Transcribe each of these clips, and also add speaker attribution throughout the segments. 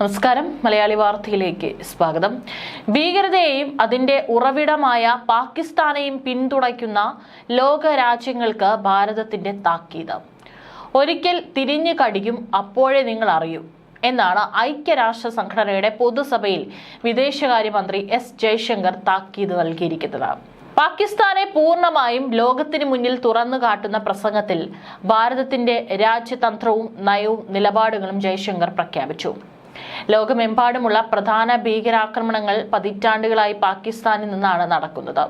Speaker 1: നമസ്കാരം. മലയാളി വാർത്തയിലേക്ക് സ്വാഗതം. ഭീകരതയെയും അതിന്റെ ഉറവിടമായ പാകിസ്ഥാനെയും പിന്തുണയ്ക്കുന്ന ലോക രാജ്യങ്ങൾക്ക് ഭാരതത്തിന്റെ താക്കീത്. ഒരിക്കൽ തിരിഞ്ഞു കടിക്കും അപ്പോഴേ നിങ്ങൾ അറിയൂ എന്നാണ് ഐക്യരാഷ്ട്ര സംഘടനയുടെ പൊതുസഭയിൽ വിദേശകാര്യമന്ത്രി എസ് ജയശങ്കർ താക്കീത് നൽകിയിരിക്കുന്നത്. പാകിസ്ഥാനെ പൂർണമായും ലോകത്തിന് മുന്നിൽ തുറന്നു കാട്ടുന്ന പ്രസംഗത്തിൽ ഭാരതത്തിന്റെ രാജ്യതന്ത്രവും നയവും നിലപാടുകളും ജയശങ്കർ പ്രഖ്യാപിച്ചു. ലോകമെമ്പാടുമുള്ള പ്രധാന ഭീകരാക്രമണങ്ങൾ പതിറ്റാണ്ടുകളായി പാകിസ്ഥാനിൽ നിന്നാണ് നടക്കുന്നത്.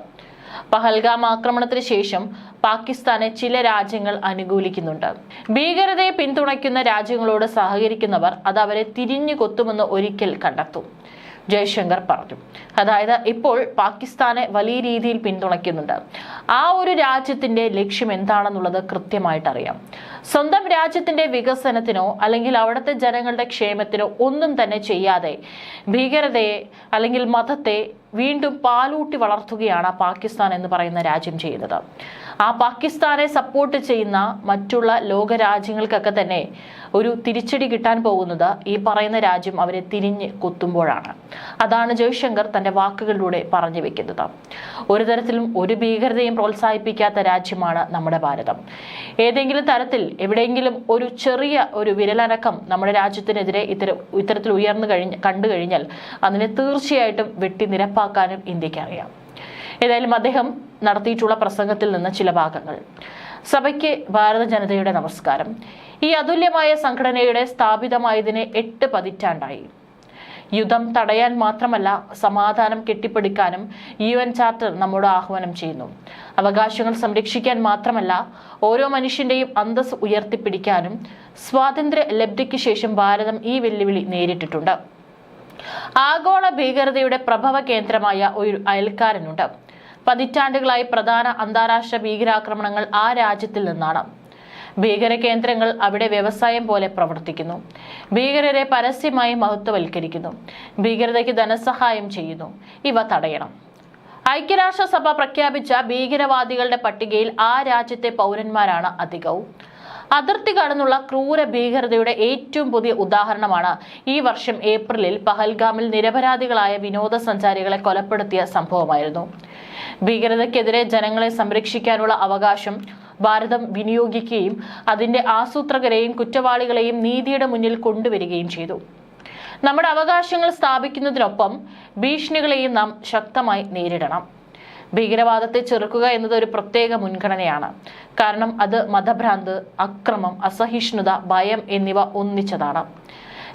Speaker 1: പഹൽഗാം ആക്രമണത്തിന് ശേഷം പാകിസ്ഥാനെ ചില രാജ്യങ്ങൾ അനുകൂലിക്കുന്നുണ്ട്. ഭീകരതയെ പിന്തുണയ്ക്കുന്ന രാജ്യങ്ങളോട് സഹകരിക്കുന്നവർ അത് അവരെ തിരിഞ്ഞു കൊത്തുമെന്ന് ഒരിക്കൽ കണ്ടെത്തും. ജയശങ്കർ പറഞ്ഞു. അതായത് ഇപ്പോൾ പാകിസ്ഥാനെ വലിയ രീതിയിൽ പിന്തുണയ്ക്കുന്നുണ്ട്. ആ ഒരു രാജ്യത്തിന്റെ ലക്ഷ്യം എന്താണെന്നുള്ളത് കൃത്യമായിട്ട് അറിയാം സ്വന്തം രാജ്യത്തിന്റെ വികസനത്തിനോ അല്ലെങ്കിൽ അവിടുത്തെ ജനങ്ങളുടെ ക്ഷേമത്തിനോ ഒന്നും തന്നെ ചെയ്യാതെ ഭീകരതയെ അല്ലെങ്കിൽ മതത്തെ വീണ്ടും പാലൂട്ടി വളർത്തുകയാണ് പാകിസ്ഥാൻ എന്ന് പറയുന്ന രാജ്യം ചെയ്യുന്നത്. ആ പാകിസ്ഥാനെ സപ്പോർട്ട് ചെയ്യുന്ന മറ്റുള്ള ലോക രാജ്യങ്ങൾക്കൊക്കെ തന്നെ ഒരു തിരിച്ചടി കിട്ടാൻ പോകുന്നത് ഈ പറയുന്ന രാജ്യം അവരെ തിരിഞ്ഞ് കുത്തുമ്പോഴാണ്. അതാണ് ജയശങ്കർ തന്റെ വാക്കുകളിലൂടെ പറഞ്ഞു വെക്കുന്നത്. ഒരു തരത്തിലും ഒരു ഭീകരതയും പ്രോത്സാഹിപ്പിക്കാത്ത രാജ്യമാണ് നമ്മുടെ ഭാരതം. ഏതെങ്കിലും തരത്തിൽ എവിടെയെങ്കിലും ഒരു ചെറിയ ഒരു വിരലനക്കം നമ്മുടെ രാജ്യത്തിനെതിരെ ഇത്തരം ഇത്തരത്തിൽ ഉയർന്നു കഴിഞ്ഞ് കണ്ടു കഴിഞ്ഞാൽ അതിനെ തീർച്ചയായിട്ടും വെട്ടി നിരപ്പാക്കാനും ഇന്ത്യക്കറിയാം ഏതായാലും അദ്ദേഹം നടത്തിയിട്ടുള്ള പ്രസംഗത്തിൽ നിന്ന് ചില ഭാഗങ്ങൾ. സഭയ്ക്ക് ഭാരത ജനതയുടെ നമസ്കാരം. ഈ അതുല്യമായ സംഘടനയുടെ സ്ഥാപിതമായതിന് എട്ട് പതിറ്റാണ്ടായി. യുദ്ധം തടയാൻ മാത്രമല്ല സമാധാനം കെട്ടിപ്പടുക്കാനും യു എൻ ചാർട്ടർ നമ്മോട് ആഹ്വാനം ചെയ്യുന്നു. അവകാശങ്ങൾ സംരക്ഷിക്കാൻ മാത്രമല്ല ഓരോ മനുഷ്യന്റെയും അന്തസ് ഉയർത്തിപ്പിടിക്കാനും സ്വാതന്ത്ര്യ ലബ്ധിക്ക് ശേഷം ഭാരതം ഈ വെല്ലുവിളി നേരിട്ടിട്ടുണ്ട്. ആഗോള ഭീകരതയുടെ പ്രഭവ കേന്ദ്രമായ ഒരു അയൽക്കാരനുണ്ട്. പതിറ്റാണ്ടുകളായി പ്രധാന അന്താരാഷ്ട്ര ഭീകരാക്രമണങ്ങൾ ആ രാജ്യത്തിൽ നിന്നാണ്. ഭീകര കേന്ദ്രങ്ങൾ അവിടെ വ്യവസായം പോലെ പ്രവർത്തിക്കുന്നു. ഭീകരരെ പരസ്യമായി മഹത്വവൽക്കരിക്കുന്നു. ഭീകരതയ്ക്ക് ധനസഹായം ചെയ്യുന്നു. ഇവ തടയണം. ഐക്യരാഷ്ട്രസഭ പ്രഖ്യാപിച്ച ഭീകരവാദികളുടെ പട്ടികയിൽ ആ രാജ്യത്തെ പൗരന്മാരാണ് അധികവും. അതിർത്തി കടന്നുള്ള ക്രൂര ഭീകരതയുടെ ഏറ്റവും പുതിയ ഉദാഹരണമാണ് ഈ വർഷം ഏപ്രിലിൽ പഹൽഗാമിൽ നിരപരാധികളായ വിനോദസഞ്ചാരികളെ കൊലപ്പെടുത്തിയ സംഭവമായിരുന്നു. ഭീകരതയ്ക്കെതിരെ ജനങ്ങളെ സംരക്ഷിക്കാനുള്ള അവകാശം ഭാരതം വിനിയോഗിക്കുകയും അതിന്റെ ആസൂത്രകരെയും കുറ്റവാളികളെയും നീതിയുടെ മുന്നിൽ കൊണ്ടുവരികയും ചെയ്തു. നമ്മുടെ അവകാശങ്ങൾ സ്ഥാപിക്കുന്നതിനൊപ്പം ഭീഷണികളെയും നാം ശക്തമായി നേരിടണം. ഭീകരവാദത്തെ ചെറുക്കുക എന്നത് ഒരു പ്രത്യേക മുൻഗണനയാണ്. കാരണം അത് മതഭ്രാന്ത് അക്രമം അസഹിഷ്ണുത ഭയം എന്നിവ ഒന്നിച്ചതാണ്.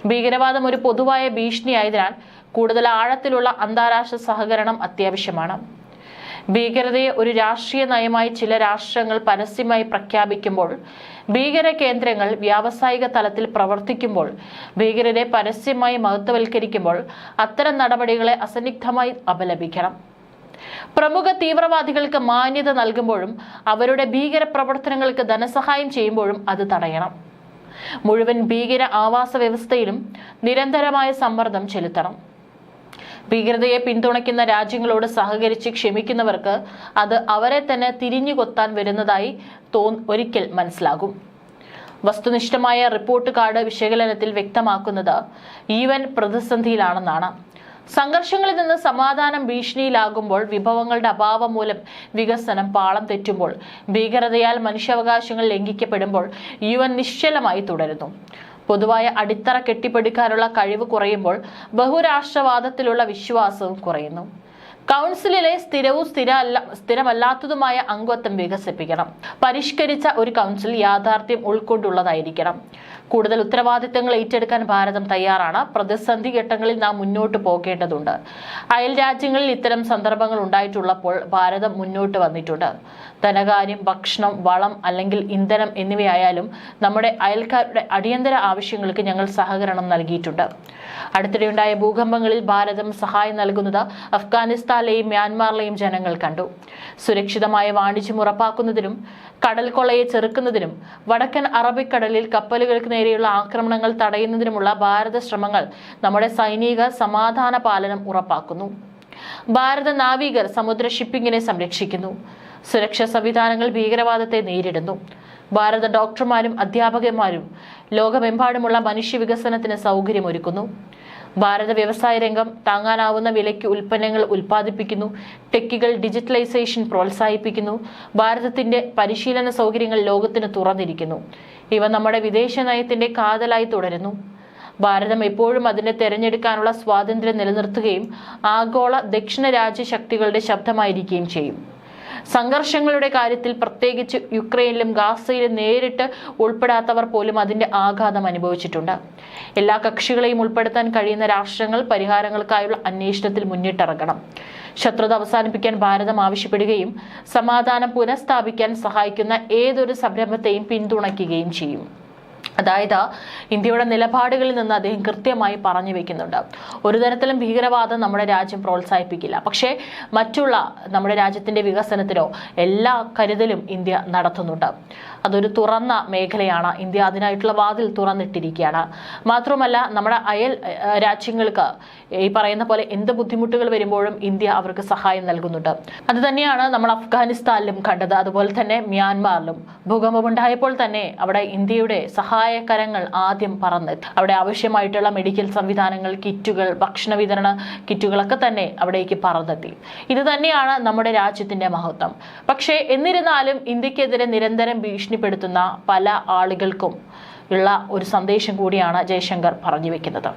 Speaker 1: ഭീകരവാദം ഒരു പൊതുവായ ഭീഷണിയായതിനാൽ കൂടുതൽ ആഴത്തിലുള്ള അന്താരാഷ്ട്ര സഹകരണം അത്യാവശ്യമാണ്. ഭീകരതയെ ഒരു രാഷ്ട്രീയ നയമായി ചില രാഷ്ട്രങ്ങൾ പരസ്യമായി പ്രഖ്യാപിക്കുമ്പോൾ ഭീകര കേന്ദ്രങ്ങൾ വ്യാവസായിക തലത്തിൽ പ്രവർത്തിക്കുമ്പോൾ ഭീകരരെ പരസ്യമായി മഹത്വവൽക്കരിക്കുമ്പോൾ അത്തരം നടപടികളെ അസന്നിഗ്ധമായി അപലപിക്കണം. പ്രമുഖ തീവ്രവാദികൾക്ക് മാന്യത നൽകുമ്പോഴും അവരുടെ ഭീകര പ്രവർത്തനങ്ങൾക്ക് ധനസഹായം ചെയ്യുമ്പോഴും അത് തടയണം. മുഴുവൻ ഭീകര ആവാസ വ്യവസ്ഥയിലും നിരന്തരമായ സമ്മർദ്ദം ചെലുത്തണം. ഭീകരതയെ പിന്തുണയ്ക്കുന്ന രാജ്യങ്ങളോട് സഹകരിച്ച് ക്ഷമിക്കുന്നവർക്ക് അത് അവരെ തന്നെ തിരിഞ്ഞു കൊത്താൻ വരുന്നതായി തോ ഒരിക്കൽ മനസ്സിലാകും. വസ്തുനിഷ്ഠമായ റിപ്പോർട്ട് കാർഡ് വിശകലനത്തിൽ വ്യക്തമാക്കുന്നത് ഈവൻ പ്രതിസന്ധിയിലാണെന്നാണ്. സംഘർഷങ്ങളിൽ നിന്ന് സമാധാനം ഭീഷണിയിലാകുമ്പോൾ വിഭവങ്ങളുടെ അഭാവം മൂലം വികസനം പാളം തെറ്റുമ്പോൾ ഭീകരതയാൽ മനുഷ്യാവകാശങ്ങൾ ലംഘിക്കപ്പെടുമ്പോൾ യു എൻ നിശ്ചലമായി തുടരുന്നു. പൊതുവായ അടിത്തറ കെട്ടിപ്പടുക്കാനുള്ള കഴിവ് കുറയുമ്പോൾ ബഹുരാഷ്ട്രവാദത്തിലുള്ള വിശ്വാസവും കുറയുന്നു. കൗൺസിലിലെ സ്ഥിരവും സ്ഥിര സ്ഥിരമല്ലാത്തതുമായ അംഗത്വം വികസിപ്പിക്കണം. പരിഷ്കരിച്ച ഒരു കൗൺസിൽ യാഥാർത്ഥ്യം ഉൾക്കൊണ്ടുള്ളതായിരിക്കണം. കൂടുതൽ ഉത്തരവാദിത്തങ്ങൾ ഏറ്റെടുക്കാൻ ഭാരതം തയ്യാറാണ്. പ്രതിസന്ധി ഘട്ടങ്ങളിൽ നാം മുന്നോട്ട് പോകേണ്ടതുണ്ട്. അയൽ രാജ്യങ്ങളിൽ ഇത്തരം സന്ദർഭങ്ങൾ ഉണ്ടായിട്ടുള്ളപ്പോൾ ഭാരതം മുന്നോട്ട് വന്നിട്ടുണ്ട്. ധനകാര്യം ഭക്ഷണം വളം അല്ലെങ്കിൽ ഇന്ധനം എന്നിവയായാലും നമ്മുടെ അയൽക്കാരുടെ അടിയന്തര ആവശ്യങ്ങൾക്ക് ഞങ്ങൾ സഹകരണം നൽകിയിട്ടുണ്ട്. അടുത്തിടെയുണ്ടായ ഭൂകമ്പങ്ങളിൽ ഭാരതം സഹായം നൽകുന്നത് അഫ്ഗാനിസ്ഥാനിലെയും മ്യാൻമാറിലെയും ജനങ്ങൾ കണ്ടു. സുരക്ഷിതമായ വാണിജ്യം ഉറപ്പാക്കുന്നതിനും കടൽ കൊള്ളയെ ചെറുക്കുന്നതിനും വടക്കൻ അറബിക്കടലിൽ കപ്പലുകൾക്ക് നേരെയുള്ള ആക്രമണങ്ങൾ തടയുന്നതിനുമുള്ള ഭാരത ശ്രമങ്ങൾ നമ്മുടെ സൈനിക സമാധാന പാലനം ഉറപ്പാക്കുന്നു. ഭാരത നാവികർ സമുദ്ര ഷിപ്പിംഗിനെ സംരക്ഷിക്കുന്നു. സുരക്ഷാ സംവിധാനങ്ങൾ ഭീകരവാദത്തെ നേരിടുന്നു. ഭാരത ഡോക്ടർമാരും അധ്യാപകന്മാരും ലോകമെമ്പാടുമുള്ള മനുഷ്യ വികസനത്തിന് സൗകര്യമൊരുക്കുന്നു. ഭാരത വ്യവസായ രംഗം താങ്ങാനാവുന്ന വിലയ്ക്ക് ഉൽപ്പന്നങ്ങൾ ഉൽപ്പാദിപ്പിക്കുന്നു. ടെക്കുകൾ ഡിജിറ്റലൈസേഷൻ പ്രോത്സാഹിപ്പിക്കുന്നു. ഭാരതത്തിന്റെ പരിശീലന സൗകര്യങ്ങൾ ലോകത്തിന് തുറന്നിരിക്കുന്നു. ഇവ നമ്മുടെ വിദേശ നയത്തിന്റെ കാതലായി തുടരുന്നു. ഭാരതം എപ്പോഴും അതിനെ തെരഞ്ഞെടുക്കാനുള്ള സ്വാതന്ത്ര്യം നിലനിർത്തുകയും ആഗോള ദക്ഷിണ രാജ്യ ശക്തികളുടെ ശബ്ദമായിരിക്കുകയും ചെയ്യും. സംഘർഷങ്ങളുടെ കാര്യത്തിൽ പ്രത്യേകിച്ച് യുക്രൈനിലും ഗാസയിലും നേരിട്ട് ഉൾപ്പെടാത്തവർ പോലും അതിന്റെ ആഘാതം അനുഭവിച്ചിട്ടുണ്ട്. എല്ലാ കക്ഷികളെയും ഉൾപ്പെടുത്താൻ കഴിയുന്ന രാഷ്ട്രങ്ങൾ പരിഹാരങ്ങൾക്കായുള്ള അന്വേഷണത്തിൽ മുന്നിട്ടിറങ്ങണം. ശത്രുത അവസാനിപ്പിക്കാൻ ഭാരതം ആവശ്യപ്പെടുകയും സമാധാനം പുനഃസ്ഥാപിക്കാൻ സഹായിക്കുന്ന ഏതൊരു സംരംഭത്തെയും പിന്തുണയ്ക്കുകയും ചെയ്യും. അതായത് ഇന്ത്യയുടെ നിലപാടുകളിൽ നിന്ന് അദ്ദേഹം കൃത്യമായി പറഞ്ഞു വെക്കുന്നുണ്ട്. ഒരു തരത്തിലും ഭീകരവാദം നമ്മുടെ രാജ്യം പ്രോത്സാഹിപ്പിക്കില്ല. പക്ഷേ മറ്റുള്ള നമ്മുടെ രാജ്യത്തിന്റെ വികസനത്തിനോ എല്ലാ കരുതലും ഇന്ത്യ നടത്തുന്നുണ്ട്. അതൊരു തുറന്ന മേഖലയാണ്. ഇന്ത്യ അതിനായിട്ടുള്ള വാതിൽ തുറന്നിട്ടിരിക്കുകയാണ്. മാത്രമല്ല നമ്മുടെ അയൽ രാജ്യങ്ങൾക്ക് ഈ പറയുന്ന പോലെ എന്ത് ബുദ്ധിമുട്ടുകൾ വരുമ്പോഴും ഇന്ത്യ അവർക്ക് സഹായം നൽകുന്നുണ്ട്. അത് തന്നെയാണ് നമ്മൾ അഫ്ഗാനിസ്ഥാനിലും കണ്ടത്. അതുപോലെ തന്നെ മ്യാൻമാറിലും ഭൂകമ്പമുണ്ടായപ്പോൾ തന്നെ അവിടെ ഇന്ത്യയുടെ സഹായകരങ്ങൾ ആദ്യം പറന്നെത്തി അവിടെ ആവശ്യമായിട്ടുള്ള മെഡിക്കൽ സംവിധാനങ്ങൾ കിറ്റുകൾ ഭക്ഷണ വിതരണ കിറ്റുകളൊക്കെ തന്നെ അവിടേക്ക് പറന്നെത്തി. ഇത് തന്നെയാണ് നമ്മുടെ രാജ്യത്തിന്റെ മഹത്വം. പക്ഷേ എന്നിരുന്നാലും ഇന്ത്യക്കെതിരെ നിരന്തരം ഭീഷണിപ്പെടുത്തുന്ന പല ആളുകൾക്കും ഉള്ള ഒരു സന്ദേശം കൂടിയാണ് ജയശങ്കർ പറഞ്ഞു വെക്കുന്നത്.